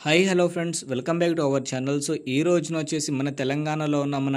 Hi hello friends welcome back to our channel so ఈ రోజున వచ్చేసి మన తెలంగాణలో ఉన్న మన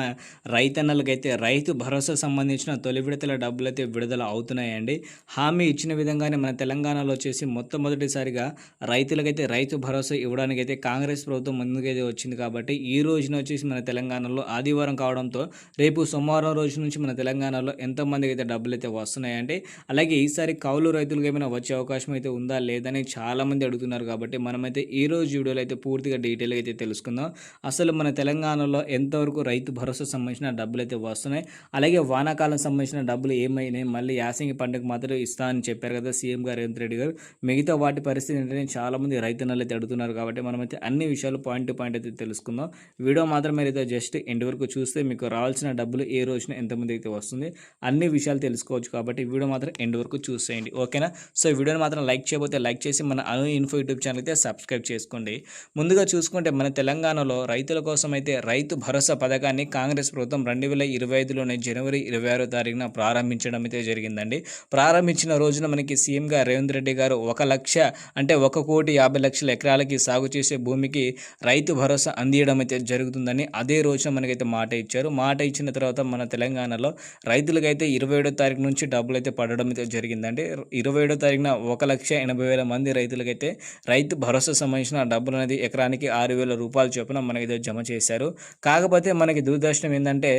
రైతన్నలకైతే రైతు భరోసా సంబంధించిన తొలి విడతల డబ్బులు అయితే విడుదల అవుతున్నాయండి. హామీ ఇచ్చిన విధంగానే మన తెలంగాణలో వచ్చేసి మొట్టమొదటిసారిగా రైతులకైతే రైతు భరోసా ఇవ్వడానికైతే కాంగ్రెస్ ప్రభుత్వం ముందుకైతే వచ్చింది కాబట్టి ఈ రోజున వచ్చేసి మన తెలంగాణలో ఆదివారం కావడంతో రేపు సోమవారం రోజు నుంచి మన తెలంగాణలో ఎంతమందికి అయితే డబ్బులు అయితే వస్తున్నాయండి. అలాగే ఈసారి కౌలు రైతులకు ఏమైనా వచ్చే అవకాశం అయితే ఉందా లేదని చాలామంది అడుగుతున్నారు కాబట్టి మనమైతే ఈ రోజు వీడియోలో అయితే పూర్తిగా డీటెయిల్గా అయితే తెలుసుకుందాం. అసలు మన తెలంగాణలో ఎంతవరకు రైతు భరోసా సంబంధించిన డబ్బులు అయితే వస్తున్నాయి? అలాగే వానాకాలం సంబంధించిన డబ్బులు ఏమైనాయి? మళ్ళీ యాసంగి పండుగ మాత్రం ఇస్తా అని చెప్పారు కదా సీఎం గారు రేవంత్ రెడ్డి గారు. మిగతా వాటి పరిస్థితి ఏంటంటే చాలామంది రైతన్నలు అయితే అడుగుతున్నారు కాబట్టి మనమైతే అన్ని విషయాలు పాయింట్ టు పాయింట్ అయితే తెలుసుకుందాం. వీడియో మాత్రం అయితే జస్ట్ ఎండ్ వరకు చూస్తే మీకు రావాల్సిన డబ్బులు ఏ రోజున ఎంతమంది అయితే వస్తుంది అన్ని విషయాలు తెలుసుకోవచ్చు కాబట్టి వీడియో మాత్రం ఎండ్ వరకు చూసేయండి. ఓకేనా? సో వీడియోని మాత్రం లైక్ చేయబోతే లైక్ చేసి మన అను ఇన్ఫో యూట్యూబ్ ఛానల్ అయితే సబ్స్క్రైబ్ చేసుకోండి. ముందుగా చూసుకుంటే మన తెలంగాణలో రైతుల కోసం అయితే రైతు భరోసా పథకాన్ని కాంగ్రెస్ ప్రభుత్వం రెండు వేల ఇరవై ఐదులోనే జనవరి ఇరవై ఆరో తారీఖున ప్రారంభించడం అయితే జరిగిందండి. ప్రారంభించిన రోజున మనకి సీఎంగా రేవంత్ రెడ్డి గారు ఒక లక్ష అంటే ఒక కోటి యాభై లక్షల ఎకరాలకి సాగు చేసే భూమికి రైతు భరోసా అందియడం అయితే జరుగుతుందని అదే రోజున మనకైతే మాట ఇచ్చారు. మాట ఇచ్చిన తర్వాత మన తెలంగాణలో రైతులకైతే ఇరవై ఏడో తారీఖు నుంచి డబ్బులు అయితే పడడం అయితే జరిగిందండి. ఇరవై ఏడో తారీఖున ఒక లక్ష ఎనభై వేల మంది రైతులకైతే రైతు భరోసా సంబంధించిన డబ్బులు అనేది ఎకరానికి ఆరు వేల రూపాయలు చొప్పున మనకి జమ చేశారు. కాకపోతే మనకి దురదర్శనం ఏంటంటే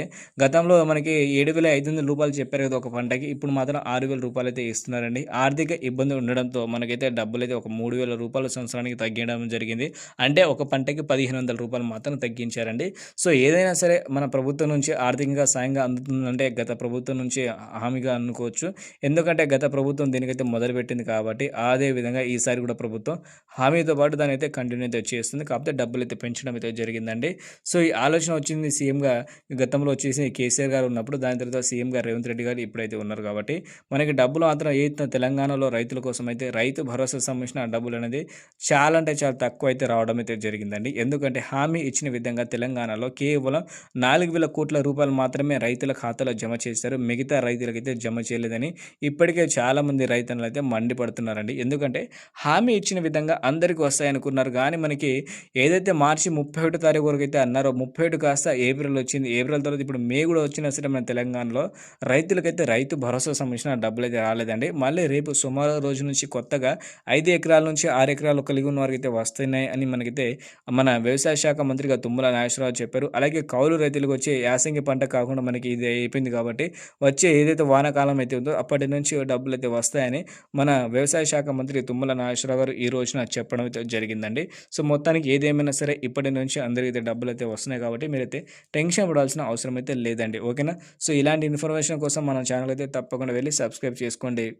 గతంలో మనకి ఏడు వేల ఐదు వందల రూపాయలు చెప్పారు కదా ఒక పంటకి ఇప్పుడు మాత్రం ఆరు వేల రూపాయలు అయితే ఇస్తున్నారండి. ఆర్థిక ఇబ్బంది ఉండడంతో మనకైతే డబ్బులు అయితే ఒక మూడు వేల రూపాయల సంవత్సరానికి తగ్గడం జరిగింది. అంటే ఒక పంటకి పదిహేను వందల రూపాయలు మాత్రం తగ్గించారండి. సో ఏదైనా సరే మన ప్రభుత్వం నుంచి ఆర్థికంగా సాయంగా అందుతుందంటే గత ప్రభుత్వం నుంచి హామీగా అనుకోవచ్చు. ఎందుకంటే గత ప్రభుత్వం దీనికైతే మొదలుపెట్టింది కాబట్టి అదే విధంగా ఈసారి కూడా ప్రభుత్వం హామీతో పాటు దాని అయితే కంటిన్యూ అయితే చేస్తుంది. కాకపోతే డబ్బులు అయితే పెంచడం అయితే జరిగిందండి. సో ఈ ఆలోచన వచ్చింది సీఎంగా గతంలో వచ్చేసి కేసీఆర్ గారు ఉన్నప్పుడు దాని తర్వాత సీఎంగా రేవంత్ రెడ్డి గారు ఇప్పుడైతే ఉన్నారు కాబట్టి మనకి డబ్బులు మాత్రం ఏ తెలంగాణలో రైతుల కోసం అయితే రైతు భరోసా సంబంధించిన డబ్బులు అనేది చాలా అంటే చాలా తక్కువ అయితే రావడం అయితే జరిగిందండి. ఎందుకంటే హామీ ఇచ్చిన విధంగా తెలంగాణలో కేవలం నాలుగు వేల కోట్ల రూపాయలు మాత్రమే రైతుల ఖాతాలో జమ చేశారు. మిగతా రైతులకైతే జమ చేయలేదని ఇప్పటికే చాలామంది రైతులు అయితే మండిపడుతున్నారండి. ఎందుకంటే హామీ ఇచ్చిన విధంగా అందరికీ వస్తాయనుకున్నారు. కానీ మనకి ఏదైతే మార్చి ముప్పై ఒకటో తారీఖు వరకు అయితే అన్నారో ముప్పై ఒకటి కాస్త ఏప్రిల్ వచ్చింది. ఏప్రిల్ తర్వాత ఇప్పుడు మే కూడా వచ్చినా సరే మన తెలంగాణలో రైతులకైతే రైతు భరోసా సంబంధించిన డబ్బులు అయితే రాలేదండి. మళ్ళీ రేపు సుమారు రోజు నుంచి కొత్తగా ఐదు ఎకరాల నుంచి ఆరు ఎకరాలు కలిగి ఉన్న వారికి అయితే వస్తున్నాయి అని మనకైతే మన వ్యవసాయ శాఖ మంత్రిగా తుమ్మల నాగేశ్వరరావు చెప్పారు. అలాగే కౌలు రైతులకు వచ్చే యాసంగి పంట కాకుండా మనకి ఇది అయిపోయింది కాబట్టి వచ్చే ఏదైతే వానాకాలం అయితే ఉందో అప్పటి నుంచి డబ్బులు అయితే వస్తాయని మన వ్యవసాయ శాఖ మంత్రి తుమ్మల నాగేశ్వరరావు గారు ఈ రోజున చెప్పడం అయితే జరిగిందండి. సో మొత్తానికి ఏదేమైనా సరే ఇప్పటి నుంచి అందరికీ అయితే డబ్బులు అయితే వస్తున్నాయి కాబట్టి మీరైతే టెన్షన్ పడాల్సిన అవసరం అయితే లేదండి. ఓకేనా? సో ఇలాంటి ఇన్ఫర్మేషన్ కోసం మన ఛానల్ అయితే తప్పకుండా వెళ్ళి సబ్స్క్రైబ్ చేసుకోండి.